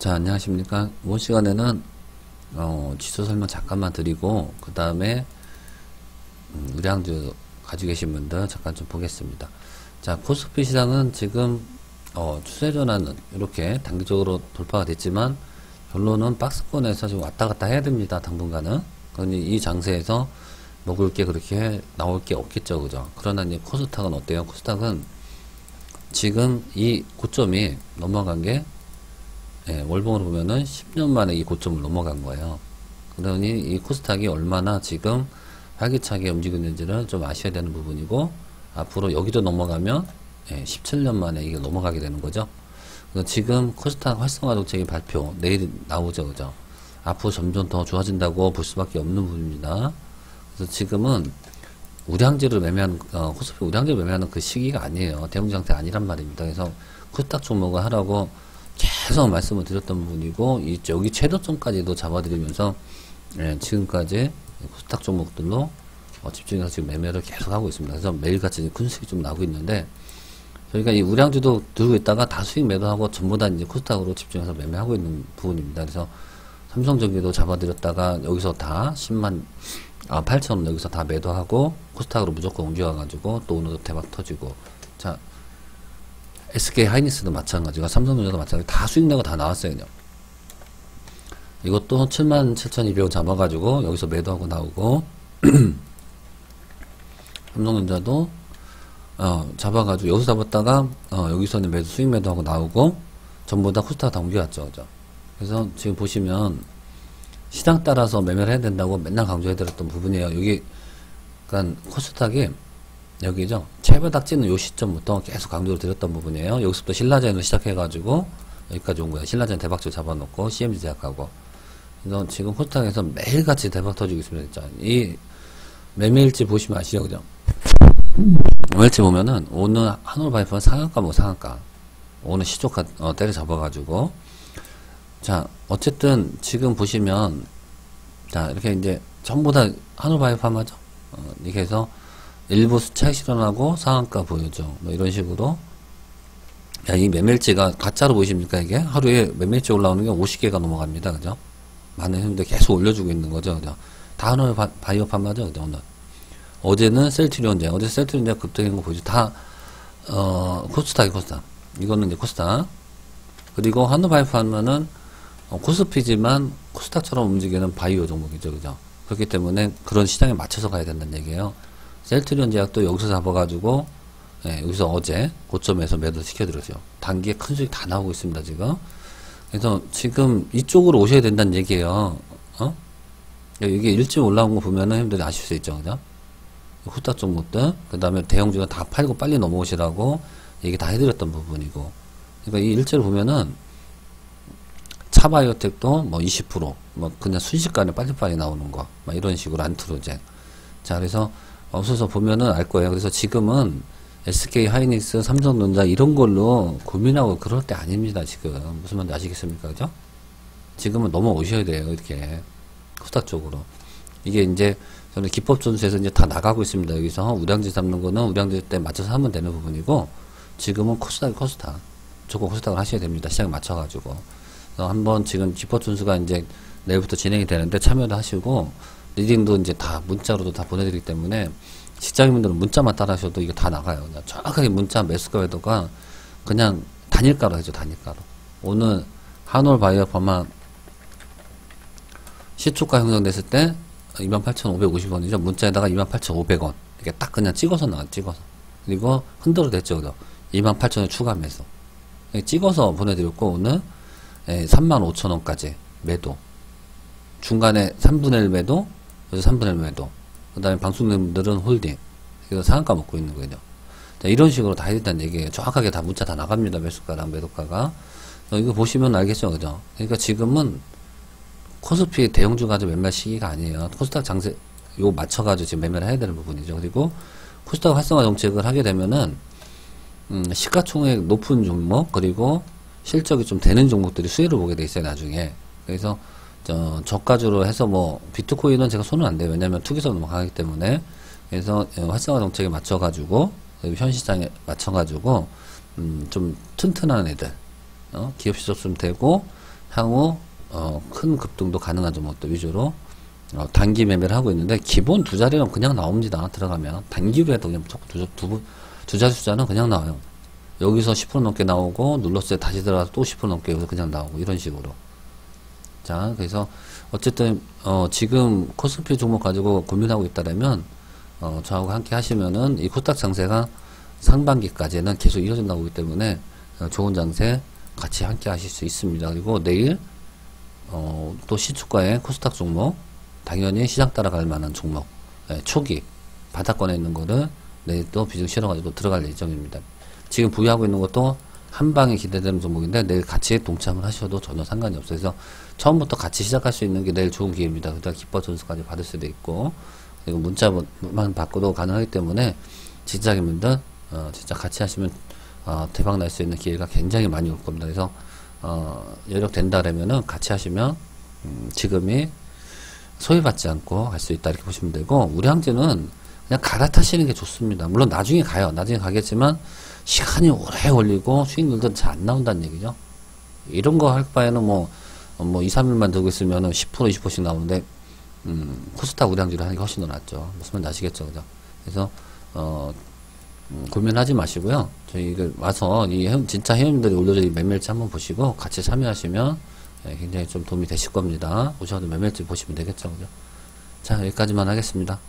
자, 안녕하십니까. 이번 시간에는, 어, 지수 설명 잠깐만 드리고, 그 다음에, 음, 의량주 가지고 계신 분들 잠깐 좀 보겠습니다. 자, 코스피 시장은 지금, 어, 추세 전환은 이렇게 단기적으로 돌파가 됐지만, 결론은 박스권에서 지금 왔다 갔다 해야 됩니다. 당분간은. 그러니 이 장세에서 먹을 게 그렇게 나올 게 없겠죠. 그죠? 그러나 이제 코스닥은 어때요? 코스닥은 지금 이 고점이 넘어간 게 예, 월봉으로 보면은 10년 만에 이 고점을 넘어간 거예요. 그러니 이 코스닥이 얼마나 지금 활기차게 움직이는지를 좀 아셔야 되는 부분이고 앞으로 여기도 넘어가면 예, 17년 만에 이게 넘어가게 되는 거죠. 지금 코스닥 활성화 정책의 발표 내일 나오죠, 그죠? 앞으로 점점 더 좋아진다고 볼 수밖에 없는 부분입니다. 그래서 지금은 우량제를 매매하는 어, 코스피 우량제를 매매하는 그 시기가 아니에요. 대응 상태 아니란 말입니다. 그래서 코스닥 종목을 하라고 계속 말씀을 드렸던 부분이고 이 여기 최저점까지도 잡아드리면서 예, 지금까지 코스닥 종목들로 어, 집중해서 지금 매매를 계속 하고 있습니다. 그래서 매일같이 큰 수익이 좀 나고 있는데 저희가 이 우량주도 들고 있다가 다 수익 매도하고 전부 다 이제 코스닥으로 집중해서 매매하고 있는 부분입니다. 그래서 삼성전기도 잡아드렸다가 여기서 다 10만 아 8천 원 여기서 다 매도하고 코스닥으로 무조건 옮겨가가지고 또 오늘도 대박 터지고 자 SK 하이닉스도 마찬가지고 삼성전자도 마찬가지 다 수익 내고 다 나왔어요 그냥. 이것도 77,200원 잡아가지고 여기서 매도하고 나오고 삼성전자도 어, 잡아가지고 여기서 잡았다가 어, 여기서는 매도 수익 매도하고 나오고 전부 다 코스닥 다 옮겨왔죠 그죠? 그래서 지금 보시면 시장 따라서 매매를 해야 된다고 맨날 강조해드렸던 부분이에요. 여기 그러니까 코스닥이 여기죠. 채바닥 찌는 요 시점부터 계속 강조를 드렸던 부분이에요. 여기서부터 신라젠을 시작해가지고 여기까지 온 거예요. 신라젠 대박줄 잡아놓고 CMG 제약하고. 그래서 지금 코스닥에서 매일같이 대박 터지고 있습니다. 진짜. 이 매매일지 보시면 아시죠? 그죠? 매일지 보면은 오늘 한올바이프는 상한가 뭐 상한가. 오늘 시초가 어, 때려잡아가지고 자 어쨌든 지금 보시면 자 이렇게 이제 전부 다 한올바이프 하마죠. 어, 이렇게 해서 일부 수차익 실현하고 상한가 보여줘. 뭐 이런 식으로. 야, 이 매멜지가 가짜로 보이십니까, 이게? 하루에 매멜지 올라오는 게 50개가 넘어갑니다. 그죠? 많은 힘들 계속 올려주고 있는 거죠. 그죠? 다 오늘 바, 이오 판마죠. 그죠? 오늘. 어제는 셀트리온제, 어제 셀트리온제 급등인 거 보이죠? 다, 어, 코스닥이 코스닥. 이거는 이제 코스닥. 그리고 한우 바이프 하면은, 어, 코스피지만 코스닥처럼 움직이는 바이오 종목이죠. 그죠? 그렇기 때문에 그런 시장에 맞춰서 가야 된다는 얘기예요. 셀트리온 제약도 여기서 잡아가지고 예, 여기서 어제 고점에서 매도 시켜드렸죠. 단기에 큰 수익 다 나오고 있습니다 지금. 그래서 지금 이쪽으로 오셔야 된다는 얘기예요. 어? 이게 일찍 올라온 거 보면은 힘들이 아실 수 있죠, 그죠? 후딱 종목들, 그 다음에 대형주가 다 팔고 빨리 넘어오시라고 얘기 다 해드렸던 부분이고. 그러니까 이 일제를 보면은 차바이오텍도 뭐 20%, 뭐 그냥 순식간에 빨리빨리 나오는 거, 막 이런 식으로 안트로젠. 자, 그래서 없어서 보면은 알 거예요. 그래서 지금은 SK 하이닉스, 삼성전자 이런 걸로 고민하고 그럴 때 아닙니다. 지금 무슨 말인지 아시겠습니까? 그죠? 지금은 넘어오셔야 돼요. 이렇게 코스닥 쪽으로 이게 이제 저는 기법 전수에서 이제 다 나가고 있습니다. 여기서 우량지 잡는 거는 우량지 때 맞춰서 하면 되는 부분이고 지금은 코스닥 코스닥 조금 코스닥을 하셔야 됩니다. 시장에 맞춰가지고 한번 지금 기법 전수가 이제 내일부터 진행이 되는데 참여도 하시고 리딩도 이제 다 문자로도 다 보내드리기 때문에 직장인분들은 문자만 따라하셔도 이게 다 나가요. 그냥 정확하게 문자 매수가 외도가 그냥 단일가로 해줘, 단일가로. 오늘 한올 바이오파마 시초가 형성됐을 때 28,550원이죠. 문자에다가 28,500원. 이렇게 딱 그냥 찍어서 나가, 찍어서. 그리고 흔들어 댔죠, 그죠? 28,000원 추가 매수. 찍어서 보내드렸고, 오늘 35,000원까지 예, 매도. 중간에 3분의 1 매도, 그래서 3분의 1 매도. 그 다음에 방송님들은 홀딩. 그래서 상한가 먹고 있는 거죠. 자, 이런 식으로 다 해야 된다는 얘기예요. 정확하게 다 문자 다 나갑니다. 매수가랑 매도가가. 이거 보시면 알겠죠. 그죠? 그러니까 지금은 코스피 대형주 가지고 매매 시기가 아니에요. 코스닥 장세, 요 맞춰가지고 지금 매매를 해야 되는 부분이죠. 그리고 코스닥 활성화 정책을 하게 되면은, 음, 시가총액 높은 종목, 그리고 실적이 좀 되는 종목들이 수혜를 보게 돼 있어요. 나중에. 그래서 저, 저가주로 해서 뭐, 비트코인은 제가 손은 안 돼요. 왜냐면 투기성 너무 강하기 때문에. 그래서 어, 활성화 정책에 맞춰가지고, 현 시장에 맞춰가지고, 음, 좀 튼튼한 애들, 어, 기업 실적 좀 되고, 향후 어, 큰 급등도 가능한 종목들 위주로 어, 단기 매매를 하고 있는데 기본 두 자리는 그냥 나옵니다. 들어가면 단기로 해도 그냥 두, 두, 두 자리 숫자는 그냥 나와요. 여기서 10% 넘게 나오고 눌렀을 때 다시 들어가서 또 10% 넘게 여기서 그냥 나오고 이런 식으로. 자, 그래서 어쨌든 어, 지금 코스피 종목 가지고 고민하고 있다면 어, 저하고 함께 하시면은 이 코스닥 장세가 상반기까지는 계속 이어진다고 보기 때문에 어, 좋은 장세 같이 함께 하실 수 있습니다. 그리고 내일 어, 또 시초가의 코스닥 종목 당연히 시장 따라갈 만한 종목 예, 초기 바닥권에 있는 거를 내일 또 비중 실어가지고 들어갈 예정입니다. 지금 부여하고 있는 것도 한 방에 기대되는 종목인데 내일 같이 동참을 하셔도 전혀 상관이 없어요. 그래서 처음부터 같이 시작할 수 있는 게 내일 좋은 기회입니다. 그다음 기뻐 전수까지 받을 수도 있고 그리고 문자만 받고도 가능하기 때문에 직장인분들 어, 진짜 같이 하시면 어, 대박 날 수 있는 기회가 굉장히 많이 올 겁니다. 그래서 어, 여력 된다라면은 같이 하시면 음, 지금이 소외받지 않고 할수 있다 이렇게 보시면 되고 형제는 그냥 갈아타시는 게 좋습니다. 물론 나중에 가요. 나중에 가겠지만 시간이 오래 걸리고 수익률도 잘 안 나온다는 얘기죠. 이런 거 할 바에는 뭐, 어, 뭐 2, 3일만 들고 있으면 은 10% 20%씩 나오는데 음, 코스닥 우량주를 하는 게 훨씬 더 낫죠. 무슨 말인지 아시겠죠, 그죠? 그래서 어, 음, 고민하지 마시고요. 저희 이걸 와서 이 진짜 회원님들이 올려진 매매일지 한번 보시고 같이 참여하시면 예, 굉장히 좀 도움이 되실 겁니다. 오셔서 매매일지 보시면 되겠죠, 그죠? 자, 여기까지만 하겠습니다.